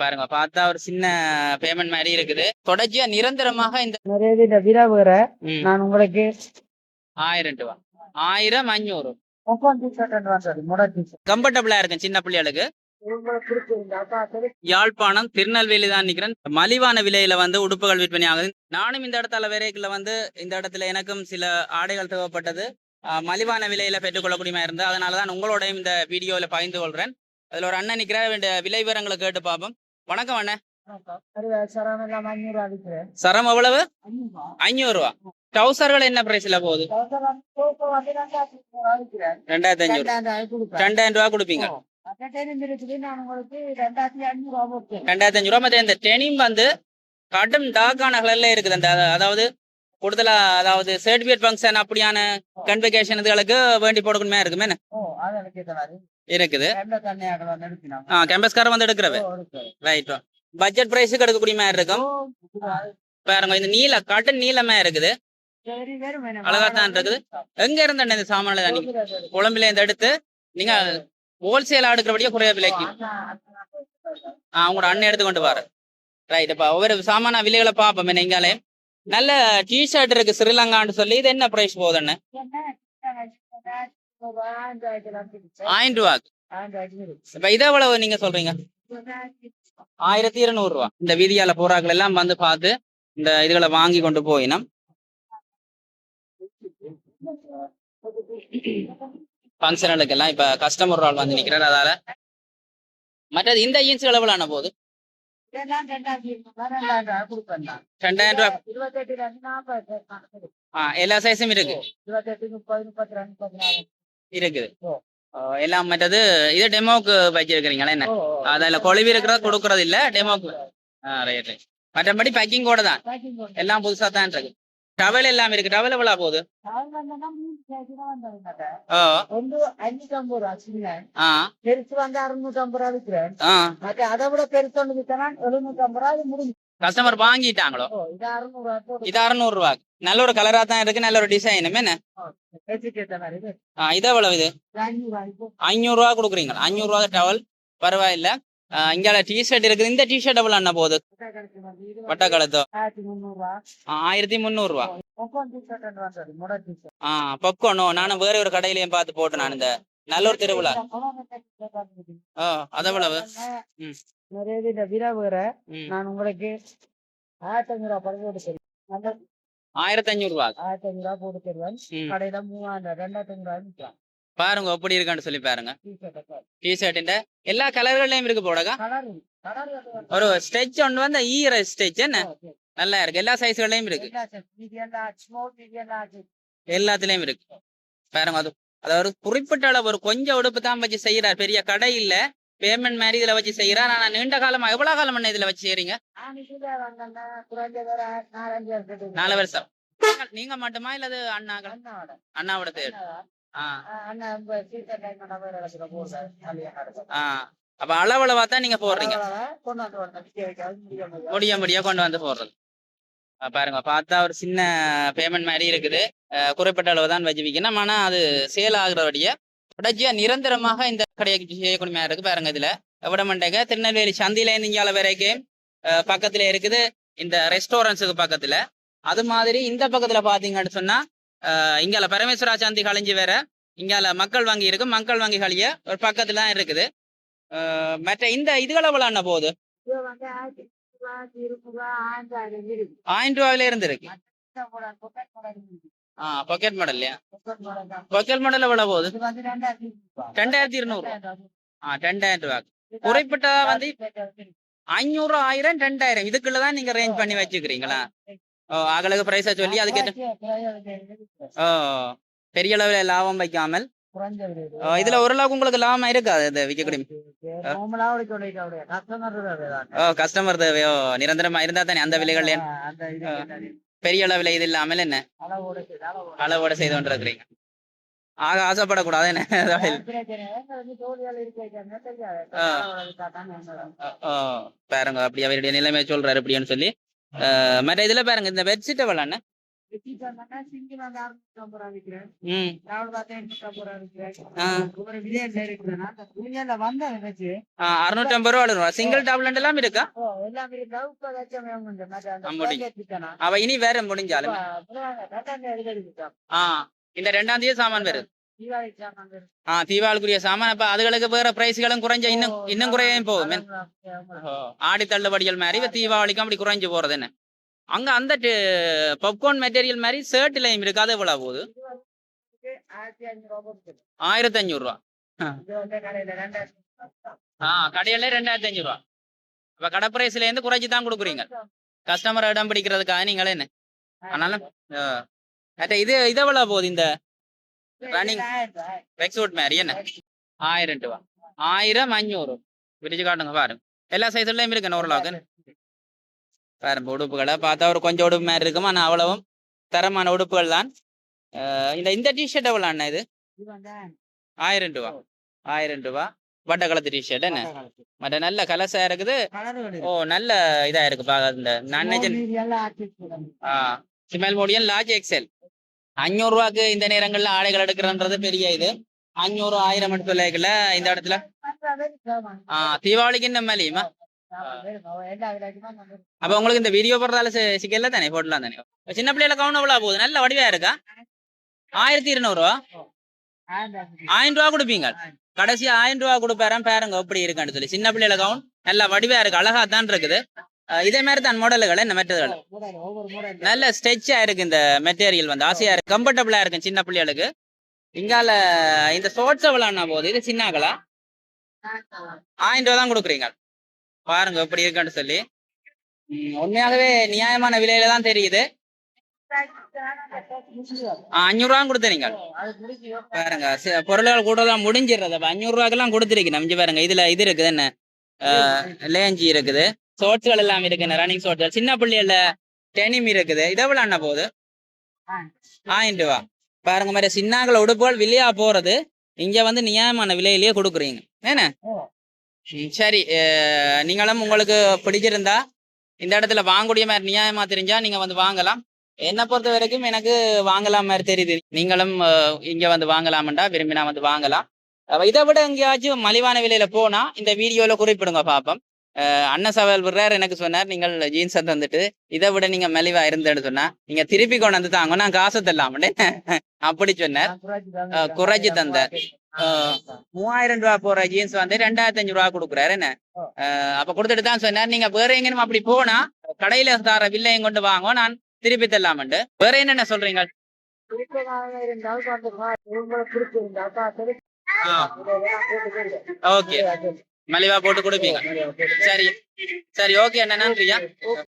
பாருங்க பார்த்தா ஒரு சின்ன பேமெண்ட் மாதிரி இருக்குது. தொடர்ச்சியா நிரந்தரமாக இந்த நிறைய இந்த விராவுகிற நான் உங்களுக்கு ஆயிரம் ரூபா. ஆயிரம் அஞ்சூறு கம்ஃபர்டபுளா இருக்கும் சின்ன பிள்ளைகளுக்கு யாழ்ப்பாணம் திருநெல்வேலி தான் நிக்கிறேன். மலிவான விலையில வந்து உடுப்புகள் விற்பனை ஆகுது. நானும் இந்த இடத்துல வேறைக்குள்ள வந்து இந்த இடத்துல எனக்கும் சில ஆடைகள் தேவைப்பட்டது. மலிவான விலையில பெற்றுக்கொள்ளக்கூடியமா இருந்தது. அதனால தான் உங்களோடையும் இந்த வீடியோவில் பகிர்ந்து கொள்றேன். அதுல ஒரு அண்ணன் நிக்கிற வேண்டிய விலை விவரங்களை கேட்டு பார்ப்போம். வணக்கம் அண்ணன் சரம் எவ்வளவு? அஞ்சூறு ரூபா. டவுசர்கள் என்ன பிரைஸ்ல போகுது? ரெண்டாயிரத்தி அஞ்சூறு ரெண்டாயிரம் ரூபா கொடுப்பீங்க. ரெண்டாயிரத்தி அஞ்சூறு ரூபா அஞ்சு ரூபா. மத்த இந்த டெனிம் வந்து கடும் டார்க்கான கலர்ல இருக்குது. அந்த அதாவது கூடுதலா அதாவது சர்டிபிகேட் ஃபங்க்ஷன் அப்படியான கன்வெகேஷன் இதுகளுக்கு வேண்டி போடணுமே இருக்குமே இருக்குது. ஆ கேம்பஸ்கார வந்து எடுக்கிறவ. ரைட் பட்ஜெட் பிரைஸுக்கு எடுக்கக்கூடிய மாதிரி இருக்கும். பாருங்க இந்த நீல கட்டன் நீளமே இருக்குது. வேணும். அழகாத்தான் இருக்குது. எங்க இருந்து இந்த சாமான குழம்புல இருந்து எடுத்து நீங்க ஹோல்சேல் எடுக்கிறபடியே குறைய விலைக்கு. ஆ உங்களோட அண்ணன் எடுத்து கொண்டு வர. ரைட் இப்ப ஒவ்வொரு சாமான விலைகளை பார்ப்போம். இங்காலே? நல்ல டிஷர்ட் இருக்கு ஸ்ரீலங்கான்னு சொல்லி. இது என்ன பிரைஸ் போகுது அண்ணே? ஆயிரம் ரூபாக்கு இப்ப இதை எவ்வளவு நீங்க சொல்றீங்க? ஆயிரத்தி இருநூறு ரூபா. இந்த வீதியால போறாக்கள் எல்லாம் வந்து பார்த்து இந்த இதுகளை வாங்கி கொண்டு போயினோம் ஃபங்க்ஷனுக்கு எல்லாம் இப்ப கஸ்டமர் ஆள் வந்து நிக்கிறார். அதால மற்றது இந்த ஈன்ஸ் எவ்வளவு போகுது ரெண்டாயிரம் எல்லா சைஸும் இருக்கு. இருக்குது. ஆ, எல்லாம் மற்றது இது டெமோக்கு வச்சிருக்கிறீங்களா என்ன. அதுல கொழுவி இருக்கிறத கொடுக்கறது இல்ல டெமோக்கு ரைட் ரைட் மற்றபடி பேக்கிங் கூட தான். எல்லாம் புதுசா தான் இருக்கு. டவல் எல்லாம் இருக்கு. டவல் எவ்வளவு போகுது? ஆ. பெருசு வந்து அறுநூத்தி ஐம்பது ரூபா விற்கிறேன் ஆ. மற்ற அதை விட பெருசு ஒன்று வித்தனா எழுநூத்தி ஐம்பது ரூபா அது முடிஞ்சு கஸ்டமர் வாங்கிட்டாங்களோ? இது அறுநூறு ரூபா போட்டு இது அறுநூறு ரூபா நல்ல ஒரு கலரா தான் இருக்கு நல்ல ஒரு டிசைனும் என்ன? இது. எவ்வளவு இது. ஐநூறு ரூபா கொடுக்குறீங்களா? ஐநூறு ரூபா டவல் பரவாயில்ல இங்கால டிஷர்ட் இருக்குது. இந்த டிஷர்ட் எவ்வளவு என்ன போகுது? வட்டக்கலத்தோ ஆயிரத்தி முந்நூறு ரூபா ஆ பொப்கார்னோ நானும் வேற ஒரு கடையிலயும் பார்த்து போட்டேன் நான் இந்த நல்ல ஒரு திருவிழா. ஓ அது எவ்வளவு? ம். நிறைய விராவுகிற ம். நான் உங்களுக்கு ஆயிரத்தி அஞ்சூறு ரூபா ஆயிரத்தி அஞ்சூறு ரூபா ஆயிரத்தி அஞ்சூறு ரூபா போட்டு தருவேன். ம். கடையில மூவாயிரம் ரெண்டாயிரத்தி அஞ்சூறு ரூபா விற்கலாம் பாருங்க எப்படி இருக்கான்னு சொல்லி பாருங்க. டிஷர்ட் எல்லா கலர்கள்லயும் இருக்கு கலர் ஒரு ஸ்டெச் ஒன்று வந்து ஈர ஸ்டெச் என்ன? நல்லா இருக்கு. எல்லா சைஸ்கள்லயும் இருக்கு. எல்லாத்துலயும் இருக்கு. பாருங்க அது அதாவது குறிப்பிட்ட அளவு ஒரு கொஞ்சம் உடுப்பு தான் வச்சு செய்யறார் பெரிய கடை இல்ல. பேமெண்ட் மாதிரி இதுல வச்சு செய்யறார் ஆனா நீண்ட காலமா எவ்வளவு காலம் என்ன இதுல வச்சு செய்யறீங்க நாலு வருஷம். நீங்க- மட்டுமா இல்லது அண்ணாக்கள் அண்ணாவோட தேடு அப்ப அளவளவா தான் நீங்க போடுறீங்க? முடிய முடிய கொண்டு வந்து போடுறது. பாருங்க. பார்த்தா ஒரு சின்ன பேமெண்ட் மாதிரி இருக்குது. குறிப்பிட்ட அளவு தான் வச்சு விற்கணும் ஆனா அது சேல் ஆகுறபடியே உடச்சியா நிரந்தரமாக இந்த கடையை செய்யக்கூடிய இருக்கு பாருங்க இதுல. விடமண்டேங்க திருநெல்வேலி சந்தையில இருந்து இங்கால வரைக்கும் பக்கத்துல இருக்குது இந்த ரெஸ்டாரண்ட்ஸுக்கு பக்கத்துல. அது மாதிரி இந்த பக்கத்துல பாத்தீங்கன்னு சொன்னா இங்கால பரமேஸ்வரா சந்தி கழிஞ்சு வேற இங்கால மக்கள் வங்கி இருக்கு. மக்கள் வங்கி கழிய ஒரு பக்கத்துல தான் இருக்குது. மற்ற இந்த இதுகளை விளாண்ட போகுது? ஆயிரம் ரூபாயில இருந்து இருக்கு. ஆ பாக்கெட் மாடல் இல்லையா பாக்கெட் மாடல் எவ்வளவு போகுது ரெண்டாயிரத்தி இருநூறு ஆ ரெண்டாயிரம் ரூபாய் குறிப்பிட்ட வந்து ஐநூறு ஆயிரம் ரெண்டாயிரம் இதுக்குள்ளதான் நீங்க ரேஞ்ச் பண்ணி வச்சுக்கிறீங்களா ஓ அகலகு பிரைஸா சொல்லி அதுக்கு ஓ பெரிய அளவுல லாபம் வைக்காமல் இதுல ஓரளவுக்கு உங்களுக்கு லாபம் இருக்காது இந்த விற்கக்கூடிய ஓ கஸ்டமர் தேவையோ நிரந்தரமா இருந்தா தானே அந்த விலைகள்ல பெரிய அளவுல இது இல்லாமல் என்ன? அளவோட செய்து கொண்டிருக்கிறீங்க. ஆக ஆசைப்படக்கூடாது என்ன? பாருங்க அப்படி அவருடைய நிலைமை சொல்றாரு அப்படின்னு சொல்லி. மற்ற இதுல பாருங்க இந்த பெட்ஷீட் எவ்வளவு சிங்கிள் வந்து அறுநூத்தி ரூபா விற்கிறேன் நான் பார்த்தா எண்ணூத்தி ரூபா விற்கிறேன் ஒரு வில்லேஜ்ல இருக்கிறேன்னா அந்த யூனியன்ல வந்த வச்சு ஆ அறுநூற்றம்பது ரூபா வரும். சிங்கிள் டபுள் எல்லாம் இருக்கா? எல்லாம் இருக்கா. இப்ப வித்தானா? அவ இனி வேற முடிஞ்சாலும். இந்த ரெண்டாம் தேதி சாமான் வருது தீபாவளி சாமான் வருது. ஆ தீபாவளிக்குரிய சாமான். அப்ப அதுகளுக்கு வேற பிரைஸ்களும் குறைஞ்ச இன்னும் இன்னும் குறையும் போகும். ஆடி தள்ளுபடிகள் மாதிரி இப்ப தீபாவளிக்கு அப்படி குறைஞ்சு போறது என்ன? அங்க அந்த பாப்கார்ன் மெட்டீரியல் மாதிரி ஷர்ட்லயும் இருக்கு அது எவ்வளவு போகுது? ஆயிரத்தி அஞ்சூறு ரூபா கடையில ரெண்டாயிரத்தி ஆ கடையில ரெண்டாயிரத்தி அஞ்சூறு ரூபா இப்ப கடை பிரைஸ்ல இருந்து குறைச்சு தான் கொடுக்குறீங்க. கஸ்டமர் இடம் பிடிக்கிறதுக்காக நீங்களே என்ன? அதனால அட்ட இது இது எவ்வளவு போகுது இந்த ரன்னிங் ஆயிரத்தி மாதிரி? என்ன? ஆயிரம் ரூபா. ஆயிரம் அஞ்சூறு. பிரிச்சு காட்டுங்க பாருங்க. எல்லா சைஸ்லயும் இருக்கு ஓரளவுக்கு பாருங்க உடுப்புகளை பார்த்தா ஒரு கொஞ்சம் உடுப்பு மாதிரி இருக்கும். ஆனா அவ்வளவும் தரமான உடுப்புகள் தான். இந்த இந்த டிஷர்ட் எவ்வளோ அண்ணா இது? ஆயிரம் ரூபா. ஆயிரம் ரூபா. வட்ட கலத்து டிஷர்ட் என்ன? மற்ற நல்ல கலசா இருக்குது. ஓ நல்ல இதா இருக்கு. பாக்க இந்த நான் நினைச்சேன் சிமல் மோடியன் லார்ஜ் எக்ஸல் அஞ்சூறு ரூபாய்க்கு இந்த நேரங்கள்ல ஆடைகள் எடுக்கிறன்றது பெரிய இது. அஞ்சூறு ஆயிரம் எடுத்துல இந்த இடத்துல. ஆஹ் தீபாவளிக்கு என்ன மேலேயுமா அப்ப உங்களுக்கு இந்த வீடியோ போடுறதால சி- சிக்கல்ல தானே? போடலாம் தானே? சின்ன பிள்ளைல கவுன் எவ்வளவு போகுது? நல்ல வடிவா இருக்கா? ஆயிரத்தி இருநூறு? ரூபா ஆயிரம் ரூபா கொடுப்பீங்க. கடைசி ஆயிரம் ரூபா கொடுப்பாராம் பாருங்க எப்படி இருக்கான்னு சொல்லி. சின்ன பிள்ளைல கவுன் நல்ல வடிவா இருக்கு அழகா தான் இருக்குது. இதே மாதிரி தான் மாடல்கள் ஒவ்வொரு மூடல் நல்ல ஸ்ட்ரெச்சா இருக்கு இந்த மெட்டீரியல் வந்து. ஆசையா இருக்கு கம்ஃபர்டபுளா இருக்கும் சின்ன பிள்ளைகளுக்கு. இங்கால இந்த ஷார்ட்ஸ் எவ்வளோண்ணா போகுது? இது சின்னாக்களா? ஆயிரம் ரூபா தான் கொடுக்குறீங்க. பாருங்க எப்படி இருக்குன்னு சொல்லி. உண்மையாகவே நியாயமான விலையில தான் தெரியுது. ஆ, அஞ்சூறு ரூபா கொடுத்துறீங்க. பாருங்க பொருள்கள் கூட தான் முடிஞ்சிடுறது. அப்ப அஞ்சூறு ரூபாய்க்கெல்லாம் கொடுத்துருக்கு நம்பிச்சு பாருங்க இதுல இது இருக்குது என்ன? லேஞ்சி இருக்குது. ஷார்ட்ஸ்கள் எல்லாம் இருக்கு ரன்னிங் ஷார்ட்ஸ் சின்ன பிள்ளைகள்ல டெனிம் இருக்குது. இதை எவ்வளவு என்ன போகுது? ஆயிரம் ரூபா. பாருங்க மாதிரி சின்னாக்கள உடுப்புகள் விலையா போறது இங்க வந்து நியாயமான விலையிலேயே கொடுக்குறீங்க. என்ன? சரி. நீங்களும் உங்களுக்கு பிடிச்சிருந்தா இந்த இடத்துல வாங்கக்கூடிய மாதிரி நியாயமா தெரிஞ்சா நீங்க வந்து வாங்கலாம். என்னை பொறுத்த வரைக்கும் எனக்கு வாங்கலாம் மாதிரி தெரியுது. நீங்களும் இங்க வந்து வாங்கலாம்டா விரும்பினா வந்து வாங்கலாம். இதை விட எங்கேயாச்சும் மலிவான விலையில போனா இந்த வீடியோல குறிப்பிடுங்க பாப்போம். அஹ், அண்ணன் சவால் விடுறாரு எனக்கு சொன்னார் நீங்கள் ஜீன்ஸ் தந்துட்டு இதை விட நீங்க மலிவா இருந்தேன்னு சொன்னா நீங்க திருப்பி கொண்டு வந்து தாங்க நான் காசு தரலாம் அப்படி சொன்னார். குறைச்சு தந்த. மூவாயிரம் ரூபா போற ஜீன்ஸ் வந்து ரெண்டாயிரத்தி அஞ்சு ரூபா கொடுக்குறாரு. என்ன? அப்ப கொடுத்துட்டு தான் சொன்னார். நீங்க வேற எங்கேயும் அப்படி போனா கடையில தர வில்லையும் கொண்டு வாங்க நான் திருப்பி தரலாமண்டு வேற என்னென்ன சொல்றீங்க? ஓகே. மலிவா போட்டு கொடுப்பீங்க. சரி. சரி ஓகே அண்ணா. நன்றியா?